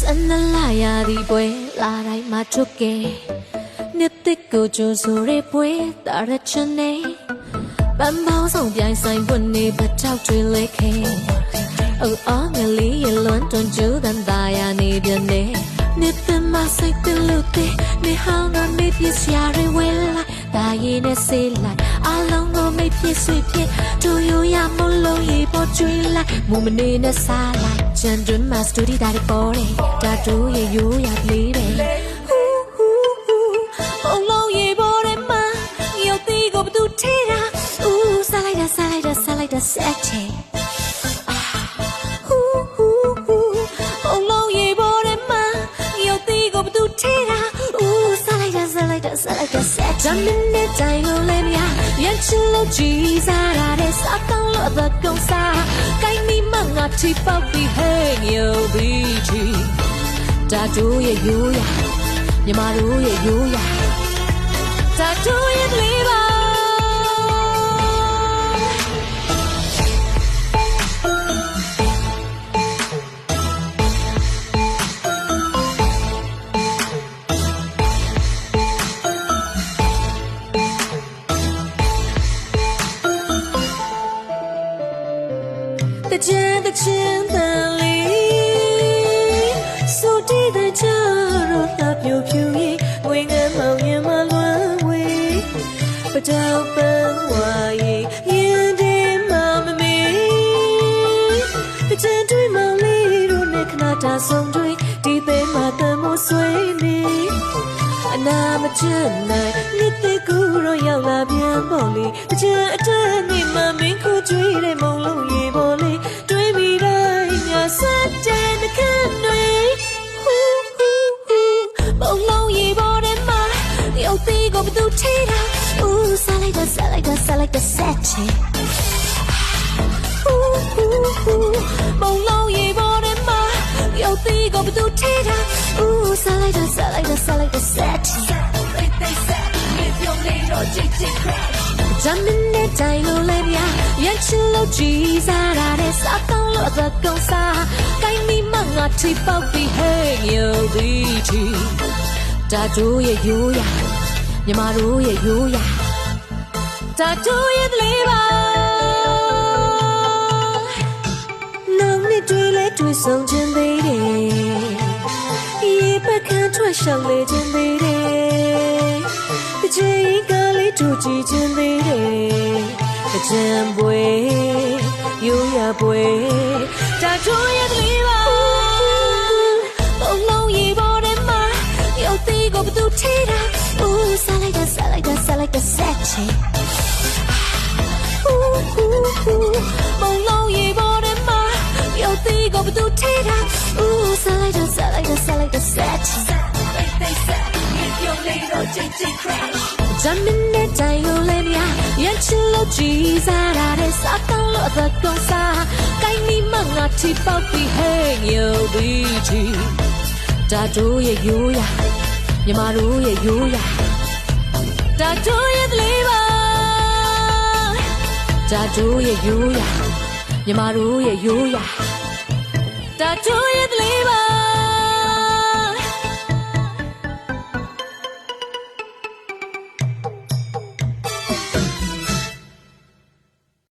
ဆန္ဒလာရသည်ပွဲလာတိုင်းမှာထုတ်ကဲနှစ်သက်ကိုကြိုဆိုရဲပွဲတာရချင်နေပန်းပေါင်းဆောင်ပြိုင်ဆိုင်ပွနေပတောက်တွေလဲခဲအိုအော်ငလေးရလွန်တွန်ကျူတန်သားရနေပြနေနှစ်သက်မစိတ်တလူတဲ့နေဟောင်းတော့နေပြစရာတွေဝဲလိုက်ဒါရင်နဲ့ဆေးလိုက် အလုံးကိုမိတ်ဖြစ်ဆွေဖြစ်တို့ရရမလို့ရေပေါ်ကျွေးလိုက်မူမနေနဲ့စားလိုက်ချန်တွင်မှာစတူဒီဒါတွေပေါ်တယ်ဒါတို့ရရိုးရလေးတယ်ဟူးဟူးဟူးအလုံးရေပေါ်တယ်မှာရုပ်သီးကိုဘသူထဲတာဦးစားလိုက်တာစားလိုက်တာစားလိုက်တာဆက်ချေ တာဆက်ချေမင်းနဲ့တိုင်လို့လည်းမရရန်ချင်လို့ကြည်စားရတဲ့စားကောင်းလို့အသက်ကုန်စားကိုင်းမိမငါချီပေါက်ပြီးဟဲ့ညိုပြီးချီတာတို့ ကြောက်ပန်းဝါရင်ရင်ဒီမမမေတကြံတွေးမောင်လေးတို့နဲ့ခဏတာဆုံးတွေဒီသေးမှာတမ်းမို့ဆွေးနေအနာမချင်နိုင်နှစ်သက်ကူတော့ရောက်လာပြန်ပေါ့လေတကြံအတန်းနေမှမင်းခုကြွေးတဲ့မုံလုံးရေပေါ်လေ လိုက်တာစားလိုက်တာဆက်ချေဟူးဟူးဟူးမုံလုံးရေပေါ်တယ်မှာရုပ်သီးကိုဘသူထဲတာဦးစားလိုက်တာစားလိုက်တာစားလိုက်တာဆက်ချီဂျမ်းမင်းနဲ့တိုင်လို့လည်းဗျာရန်ချင်လို့ကြည်စားရတဲ့စားကောင်းလို့အသက်ကုန်စားကိုင်းမိမငါထိပေါက်ပြီးဟဲ့ညိုသည်ချီတာတို့ရဲ့ရိုးရမြမတို့ရဲ့ရိုးရ တာတို့ရဲ့လေးပါနောင်နှစ်တွေလဲတွေ့ဆုံခြင်းသေးတယ်။ရေပကန်းထွက်ရှောင်လေခြင်းသေးတယ်။တစ်ချိန်ကလေးတို့ကြည့်ခြင်းသေးတယ်။တစ်ချမ်းပွဲရိုးရပွဲတာတို့ရဲ့ကလေးပါ။ဘုံလုံးရေပေါ်တယ်မှာရုပ်သီးကိုဘသူထိတာ။ဦးစားလိုက်တာစားလိုက်တာစားလို က်တာဆက်ချင်။ဦးဦးဦးဘုံလုံးရေပေါ်တယ်မှာရုပ်သီးကိုဘသူထဲတာဦးစားလိုက်တာစားလိုက်တာစားလိုက်တာဆက်ချင်ဂျမ်းမင်းနဲ့တိုင်လို့လည်းမရရန်ချင်လို့ကြည်စားရတဲ့စားကောင်းလို့အသက်ကုန် စားကိုင်းမိမငါထိပေါက်ပြီးဟဲ့ညိုပြီးချီတာတို့ရဲ့ရိုးရမြမတို့ရဲ့ရိုးရတာတို့ရဲ့လေးပါတာတို့ရဲ့ရိုးရမြမတို့ရဲ့ရိုးရတာတို့ရဲ့လေးပါ